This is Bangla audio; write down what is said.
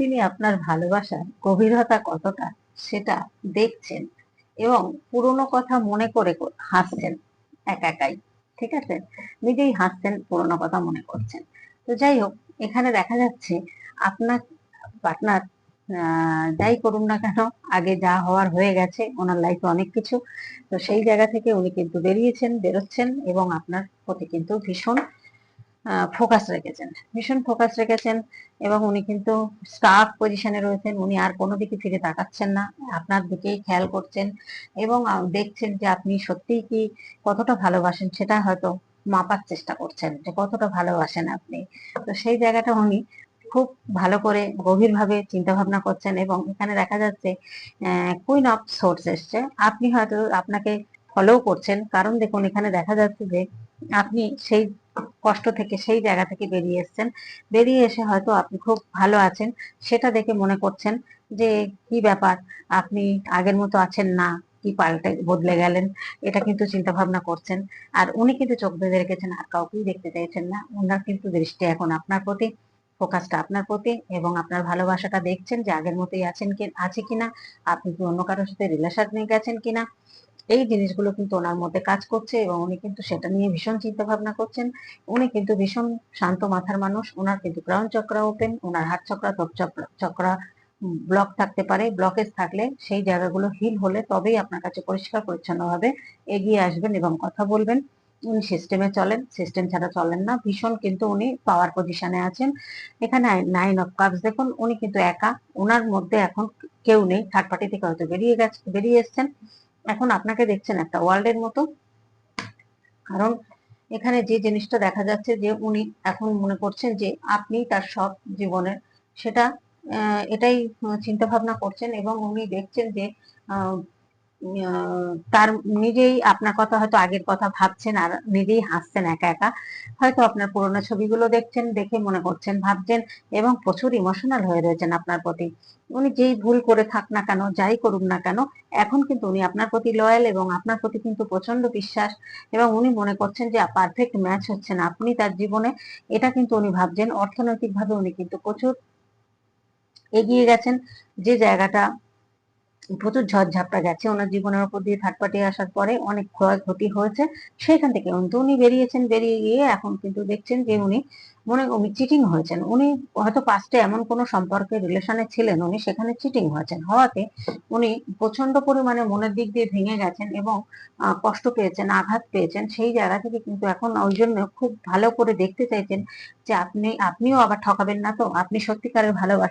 তিনি আপনার ভালোবাসার গভীরতা কতটা সেটা দেখছেন এবং পুরনো কথা মনে করে হাসছেন একা একাই, ঠিক আছে? নিজেই হাসছেন, পুরনো কথা মনে করছেন। তো যাই হোক, এখানে দেখা যাচ্ছে আপনার পার্টনার যাই করুন না কেন, আগে যা হওয়ার হয়ে গেছে, ওনার লাইফে অনেক কিছু। তো সেই জায়গা থেকে উনি কিন্তু বেরিয়েছেন, বেরোচ্ছেন এবং আপনার প্রতি কিন্তু ভীষণ ফোকাস রেখেছেন, ভীষণ ফোকাস রেখেছেন এবং উনি কিন্তু স্টাফ পজিশনে রয়েছেন, উনি আর কোনো দিকে ফিরে তাকাচ্ছেন না, আপনার দিকেই খেয়াল করছেন এবং দেখছেন যে আপনি সত্যিই কি কতটা ভালোবাসেন সেটা হয়তো মাপার চেষ্টা করছেন যে কতটা ভালোবাসেন আপনি। তো সেই জায়গাটা উনি খুব ভালো করে গভীরভাবে চিন্তা ভাবনা করছেন এবং এখানে দেখা যাচ্ছে কুইন অফ সোর্স এসছে। আপনি হয়তো আপনাকে ফলো করছেন, কারণ দেখুন এখানে দেখা যাচ্ছে যে আপনি সেই কষ্ট থেকে, সেই জায়গা থেকে বেরিয়ে এসেছেন। বেরিয়ে এসে হয়তো আপনি খুব ভালো আছেন, সেটা দেখে মনে করছেন যে, কি ব্যাপার? আপনি আগের মতো আছেন না, কি পাল্টে বদলে গেলেন? এটা কিন্তু চিন্তা ভাবনা করছেন। আর উনি কিন্তু চোখ বেঁধে রেখেছেন, আর কাউকেই দেখতে চাইছেন না। ওনার কিন্তু দৃষ্টি এখন আপনার প্রতি, ফোকাসটা আপনার প্রতি, এবং আপনার ভালোবাসাটা দেখছেন যে আগের মতোই আছেন কি, আছে কিনা, আপনি কি অন্য কারোর সাথে রিলেশনে গেছেন কিনা? এই জিনিসগুলো কিন্তু ওনার মধ্যে কাজ করছে এবং উনি কিন্তু সেটা নিয়ে ভীষণ চিন্তা ভাবনা করছেন। উনি কিন্তু ভীষণ শান্ত মাথার মানুষ ওনার কিন্তু ক্রাউন চক্রা ওপেন ওনার হাত চক্রা, ত্বক চক্রা ব্লক থাকতে পারে, ব্লকেজ থাকলে সেই জায়গাগুলো হিল হলে তবেই আপনার কাছে পরিষ্কার পরিচ্ছন্ন ভাবে এগিয়ে আসবেন এবং কথা বলবেন। উনি সিস্টেমে চলেন, সিস্টেম ছাড়া চলেন না। ভীষণ কিন্তু উনি পাওয়ার পজিশনে আছেন। এখানে নাইন অফ কাপস দেখুন, উনি কিন্তু একা ওনার মধ্যে এখন কেউ নেই। থার্ড পার্টি থেকে হয়তো বেরিয়ে গেছে, বেরিয়ে এসছেন। এখন আপনাকে দেখছেন একটা ওয়ার্ল্ডের মতো। কারণ এখানে যে জিনিসটা দেখা যাচ্ছে যে উনি এখন মনে করছেন যে আপনি তার সব জীবনের, সেটা এটাই চিন্তা ভাবনা করছেন এবং উনি দেখছেন যে তার নিজেই আপনার কথা হয়তো আগের কথা ভাবছেন আর নিজেই হাসছেন একা একা। হয়তো আপনার পুরোনো ছবিগুলো দেখছেন, দেখে মনে করছেন, ভাবছেন এবং প্রচুর ইমোশনাল হয়ে রয়েছেন আপনার প্রতি। উনি যেই ভুল করে থাক না কেন, যাই করুক না কেন, এখন কিন্তু উনি আপনার প্রতি লয়াল এবং আপনার প্রতি কিন্তু প্রচণ্ড বিশ্বাস এবং উনি মনে করছেন যে পারফেক্ট ম্যাচ হচ্ছেন আপনি তার জীবনে এটা কিন্তু উনি ভাবছেন। অর্থনৈতিকভাবে উনি কিন্তু প্রচুর এগিয়ে গেছেন। যে জায়গাটা প্রচুর ঝড়ঝাপটা গেছে। ওনার জীবনের উপর দিয়ে থার্ড পার্টি আসার পরে অনেক ক্ষয়ক্ষতি হয়েছে। সেখান থেকে কিন্তু উনি বেরিয়েছেন, বেরিয়ে গিয়ে এখন কিন্তু দেখছেন যে উনি মনে উনি চিটিং হয়েছেন। উনি হয়তো পাস্টে এমন কোনো সম্পর্কে রিলেশনে ছিলেন, উনি সেখানে চিটিং হয়েছেন। হওয়াতে উনি প্রচণ্ড পরিমাণে মনের দিক দিয়ে ভেঙে গেছেন এবং কষ্ট পেয়েছেন, আঘাত পেয়েছেন। সেই জায়গা থেকে কিন্তু এখন ওই জন্য খুব ভালো করে দেখতে চাইছেন যে আপনি, আপনিও আবার ঠকাবেন না তো? আপনি সত্যিকারের ভালোবাসেন